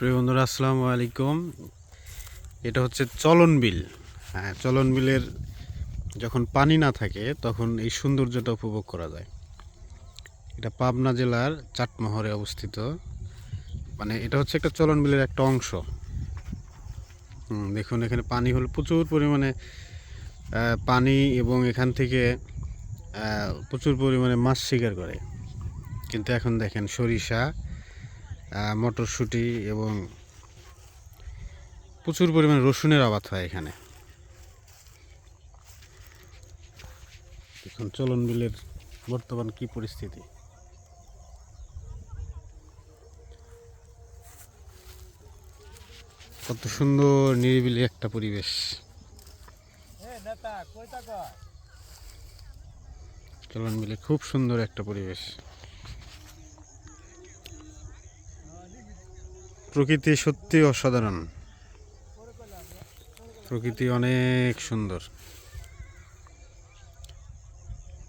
প্রিয় বন্ধুরা, আসসালামু আলাইকুম। এটা হচ্ছে চলন বিল। হ্যাঁ চলন বিলের যখন পানি না থাকে, তখন এই সৌন্দর্যটা উপভোগ করা যায়। এটা পাবনা জেলার চাটমোহরে অবস্থিত। মানে এটা হচ্ছে একটা চলন বিলের একটা অংশ। দেখুন, এখানে পানি হলো প্রচুর পরিমাণে পানি এবং এখান থেকে প্রচুর পরিমাণে মাছ শিকার করে। কিন্তু এখন দেখেন সরিষা মটরশুঁটি এবং প্রচুর পরিমাণে রসুনের আবাদ হয় এখানে। এখন চলন বিলের বর্তমান কি পরিস্থিতি। কত সুন্দর নিরিবিলি একটা পরিবেশ। চলন বিলে খুব সুন্দর একটা পরিবেশ। প্রকৃতি সত্যি অসাধারণ। প্রকৃতি অনেক সুন্দর।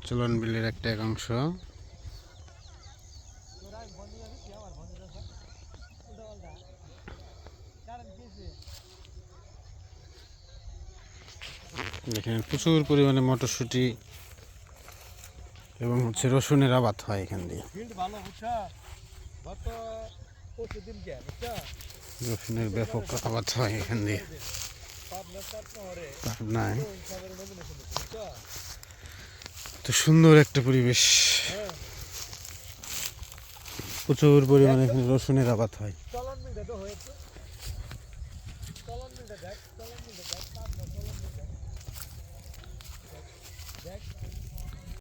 চলন বিলের একটা একাংশ। দেখেন প্রচুর পরিমাণে মটরশুঁটি এবং হচ্ছে রসুনের আবাদ হয় এখান দিয়ে। রসুনের ব্যাপক আবাদ হয় এখান দিয়ে। পাবনায়। তো সুন্দর একটা পরিবেশ। প্রচুর পরিমাণে এখানে রসুনের আবাদ হয়। চলন তো হয়েছে চলন দেখ চলন দেখ